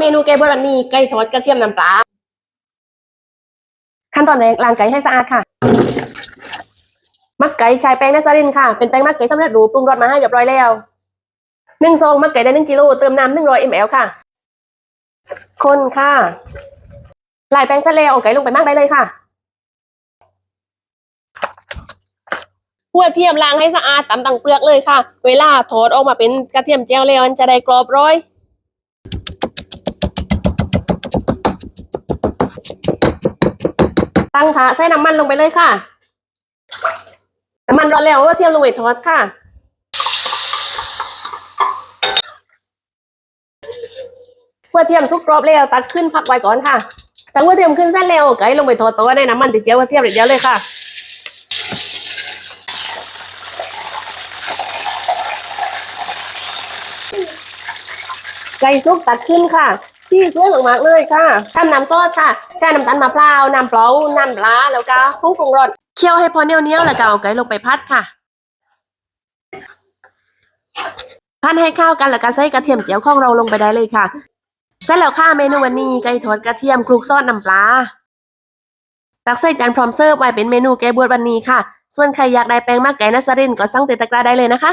เมนูแกงบวชวันนี้ไก่ทอดกระเทียมน้ำปลา ขั้นตอนแรกล้างไก่ให้สะอาดค่ะ มักไก่ใช้แป้งนัสรินค่ะ เป็นแป้งมักไก่สำเร็จรูปปรุงรสมาให้เรียบร้อยแล้วหนึ่งซองมักไก่ได้หนึ่งกิโลเติมน้ำหนึ่งร้อยมลค่ะ คนค่ะลายแป้งเสร็จแล้วเอาไก่ลงไปมักได้เลยค่ะหัวเทียมล้างให้สะอาดตำตังเปลือกเลยค่ะ เวลาทอดออกมาเป็นกระเทียมเจียวแล้วมันจะได้กรอบร้อย ตั้งถาใส่น้ำมันลงไปเลยค่ะน้ำมันร้อนแล้วหัวเทียมลงไปทอดค่ะหัวเทียมสุกกรอบแล้วตักขึ้นพักไว้ก่อนค่ะตักหัวเทียมขึ้นเส้นแล้วไก่ลงไปทอดตัวในน้ำมันติดเจียวหัวเทียมเดียวเลยค่ะไก่ซุกตัดขึ้นค่ะ ซี่สวยมากๆเลยค่ะทำน้ำซอสค่ะ ใช้น้ำตาลมะพร้าว น้ำเปล่า น้ำปลา แล้วก็ผงปรุงรส เคี่ยวให้พอเนียวๆ แล้วก็เอาไก่ลงไปพัดค่ะ พันให้เข้ากันแล้วก็ใส่กระเทียมเจียวของเราลงไปได้เลยค่ะเสร็จแล้วค่ะเมนูวันนี้ไก่ทอดกระเทียมคลุกซอสน้ำปลา ตักใส่จานพร้อมเสิร์ฟไว้เป็นเมนูแกงบวชวันนี้ค่ะ ส่วนใครอยากได้แป้งมากไก่นัสรินก็สั่งติดตะกร้าได้เลยนะคะ